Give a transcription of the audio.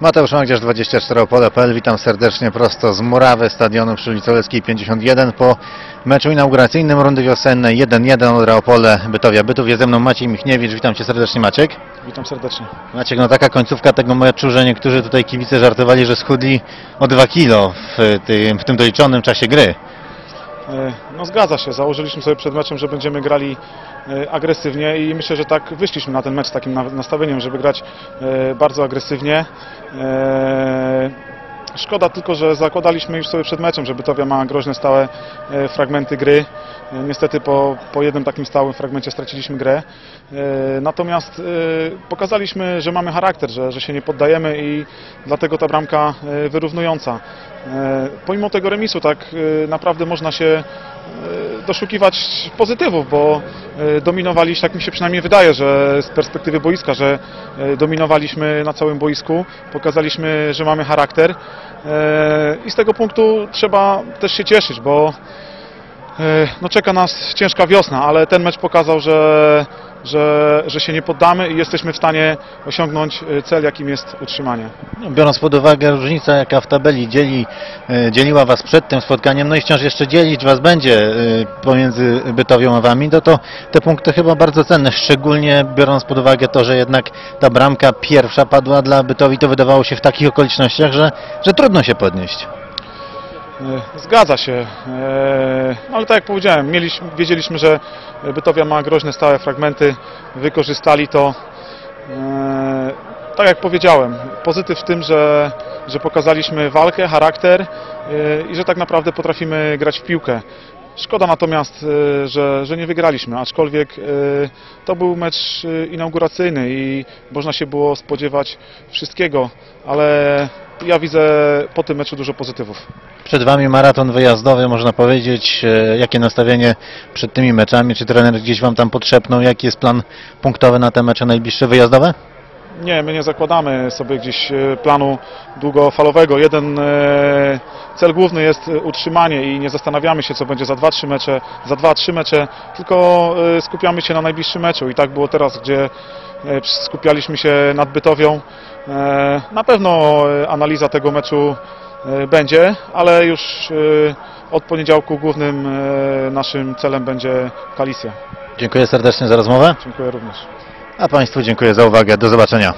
Mateusz Magdziarz, 24 Opole.pl. Witam serdecznie prosto z Murawy, stadionu przy ulicy Oleckiej 51 po meczu inauguracyjnym rundy wiosennej 1-1 Odra Opole Bytowia Bytów. Jest ze mną Maciej Michniewicz. Witam Cię serdecznie Maciek. Witam serdecznie. Maciek, no taka końcówka tego meczu, że niektórzy tutaj kibice żartowali, że schudli o 2 kilo w tym, w tym doliczonym czasie gry. E, No zgadza się, założyliśmy sobie przed meczem, że będziemy grali e, agresywnie i myślę, że tak wyszliśmy na ten mecz takim na- nastawieniem, żeby grać e, bardzo agresywnie. E, Szkoda tylko, że zakładaliśmy już sobie przed meczem, że Bytowia ma groźne stałe fragmenty gry. Niestety po, po jednym takim stałym fragmencie straciliśmy grę. Natomiast pokazaliśmy, że mamy charakter, że, że się nie poddajemy i dlatego ta bramka wyrównująca. E, Pomimo tego remisu tak e, naprawdę można się e, doszukiwać pozytywów, bo dominowaliśmy, tak mi się przynajmniej wydaje, że z perspektywy boiska, że dominowaliśmy na całym boisku, pokazaliśmy, że mamy charakter i z tego punktu trzeba też się cieszyć, bo no czeka nas ciężka wiosna, ale ten mecz pokazał, że, że, że się nie poddamy i jesteśmy w stanie osiągnąć e, cel, jakim jest utrzymanie. No, Biorąc pod uwagę różnicę, jaka w tabeli dzieli, e, dzieliła Was przed tym spotkaniem, no i wciąż jeszcze dzielić Was będzie e, pomiędzy Bytowią a Wami, no to te punkty chyba bardzo cenne, szczególnie biorąc pod uwagę to, że jednak ta bramka pierwsza padła dla Bytowi, to wydawało się w takich okolicznościach, że, że trudno się podnieść. E, Zgadza się, E, ale tak jak powiedziałem, mieliśmy, wiedzieliśmy, że Bytowia ma groźne stałe fragmenty, wykorzystali to. E, Tak jak powiedziałem, pozytyw w tym, że, że pokazaliśmy walkę, charakter i że tak naprawdę potrafimy grać w piłkę. Szkoda natomiast, że, że nie wygraliśmy, aczkolwiek to był mecz inauguracyjny i można się było spodziewać wszystkiego, ale ja widzę po tym meczu dużo pozytywów. Przed Wami maraton wyjazdowy, można powiedzieć. E, Jakie nastawienie przed tymi meczami? Czy trener gdzieś Wam tam podszepnął? Jaki jest plan punktowy na te mecze najbliższe wyjazdowe? Nie, my nie zakładamy sobie gdzieś e, planu długofalowego. Jeden e, cel główny jest utrzymanie i nie zastanawiamy się, co będzie za 2-3 mecze, za 2-3 mecze, tylko skupiamy się na najbliższym meczu i tak było teraz, gdzie skupialiśmy się nad Bytowią. E, Na pewno e, analiza tego meczu e, będzie, ale już e, od poniedziałku głównym e, naszym celem będzie Kalisja. Dziękuję serdecznie za rozmowę, Dziękuję również. a Państwu dziękuję za uwagę. Do zobaczenia.